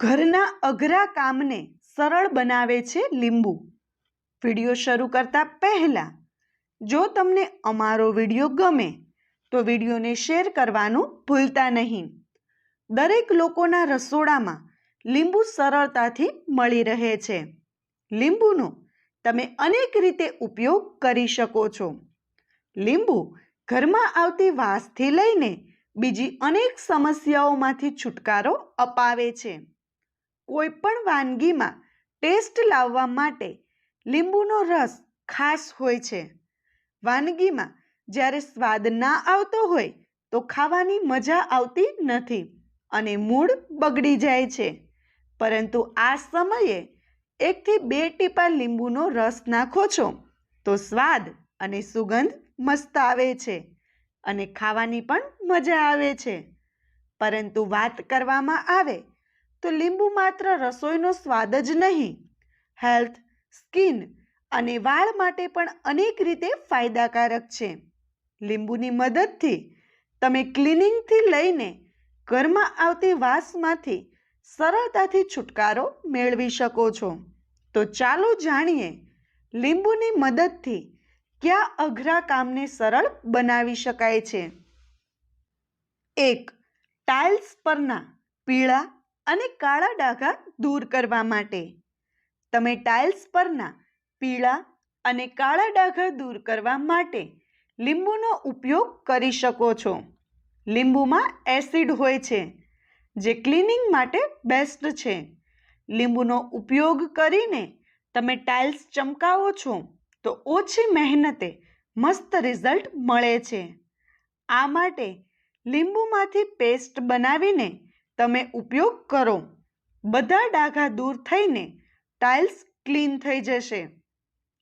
ઘરના અઘરા કામને સરળ બનાવે છે લીંબુ. વીડિયો શરૂ કરતા પહેલાં, જો તમને અમારો વીડિયો ગમે, તો વિડીયોને શેર કરવાનું ભૂલતા નહીં. દરેક લોકોના રસોડામાં લીંબુ સરળતાથી મળી રહે છે. લીંબુનો તમે અનેક રીતે ઉપયોગ કરી શકો છો. લીંબુ ઘરમાં આવતી વાસથી લઈને બીજી અનેક સમસ્યાઓમાંથી છુટકારો અપાવે છે. કોઈ પણ વાનગીમાં ટેસ્ટ લાવવા માટે લીંબુનો રસ ખાસ હોય છે. વાનગીમાં જ્યારે સ્વાદ ના આવતો હોય તો ખાવાની મજા આવતી નથી અને મૂડ બગડી જાય છે. પરંતુ આ સમયે એકથી બે ટીપા લીંબુનો રસ નાખો છો તો સ્વાદ અને સુગંધ મસ્ત આવે છે અને ખાવાની પણ મજા આવે છે. પરંતુ વાત કરવામાં આવે તો લીંબુ માત્ર રસોઈનો સ્વાદ જ નહીં, હેલ્થ, સ્કિન અને વાળ માટે પણ અનેક રીતે ફાયદાકારક છે. લીંબુની મદદથી તમે ક્લિનિંગથી લઈને ઘરમાં આવતી વાસમાંથી સરળતાથી છુટકારો મેળવી શકો છો. તો ચાલો જાણીએ લીંબુની મદદથી કયા અઘરા કામને સરળ બનાવી શકાય છે. એક, ટાઇલ્સ પરના પીળા અને કાળા ડાઘા દૂર કરવા માટે. તમે ટાઇલ્સ પરના પીળા અને કાળા ડાઘા દૂર કરવા માટે લીંબુનો ઉપયોગ કરી શકો છો. લીંબુમાં એસિડ હોય છે, જે ક્લિનિંગ માટે બેસ્ટ છે. લીંબુનો ઉપયોગ કરીને તમે ટાઇલ્સ ચમકાવો છો, તો ઓછી મહેનતે મસ્ત રિઝલ્ટ મળે છે. આ માટે લીંબુમાંથી પેસ્ટ બનાવીને તમે ઉપયોગ કરો. બધા ડાઘા દૂર થઈને ટાઇલ્સ ક્લીન થઈ જશે.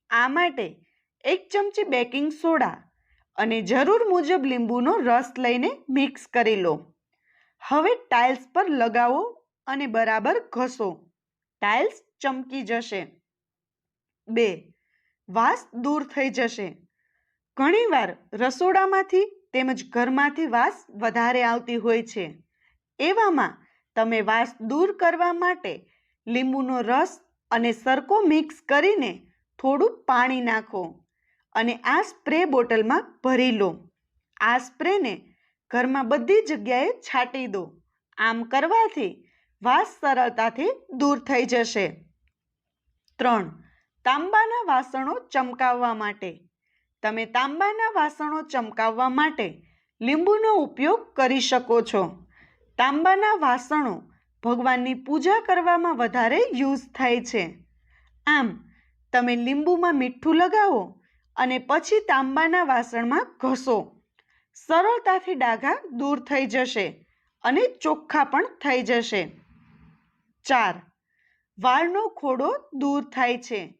આ માટે એક ચમચી બેકિંગ સોડા અને જરૂર મુજબ લીંબુનો રસ લઈને મિક્સ કરી લો. હવે ટાઇલ્સ પર લગાવો અને બરાબર ઘસો. ટાઇલ્સ ચમકી જશે. બે, વાસ દૂર થઈ જશે. ઘણીવાર રસોડામાંથી તેમજ ઘરમાંથી વાસ વધારે આવતી હોય છે. એવામાં તમે વાસ દૂર કરવા માટે લીંબુનો રસ અને સરકો મિક્સ કરીને થોડું પાણી નાખો અને આ સ્પ્રે બોટલમાં ભરી લો. આ સ્પ્રેને ઘરમાં બધી જગ્યાએ છાંટી દો. આમ કરવાથી વાસ સરળતાથી દૂર થઈ જશે. ત્રણ. તાંબાના વાસણો ચમકાવવા માટે. તમે તાંબાના વાસણો ચમકાવવા માટે લીંબુનો ઉપયોગ કરી શકો છો. તાંબાના વાસણો ભગવાનની પૂજા કરવામાં વધારે યુઝ થાય છે. આમ, તમે લીંબુમાં મીઠું લગાવો અને પછી તાંબાના વાસણમાં ઘસો. સરળતાથી ડાઘા દૂર થઈ જશે અને ચોખ્ખા પણ થઈ જશે. ચાર, વાળનો ખોડો દૂર થાય છે.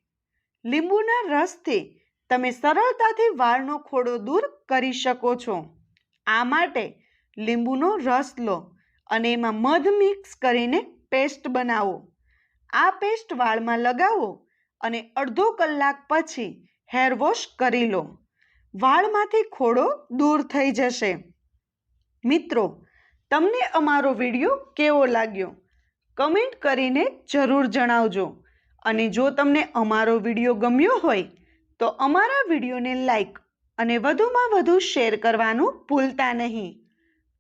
લીંબુના રસથી તમે સરળતાથી વાળનો ખોડો દૂર કરી શકો છો. આ માટે લીંબુનો રસ લો. અને એમાં મધ મિક્સ કરીને પેસ્ટ બનાવો. આ પેસ્ટ વાળમાં લગાવો અને અડધો કલાક પછી હેર વોશ કરી લો. વાળમાંથી ખોડો દૂર થઈ જશે. મિત્રો, તમને અમારો વીડિયો કેવો લાગ્યો? કમેન્ટ કરીને જરૂર જણાવજો. અને જો તમને અમારો વીડિયો ગમ્યો હોય, તો અમારા વિડીયોને લાઈક અને વધુમાં વધુ શેર કરવાનું ભૂલતા નહીં.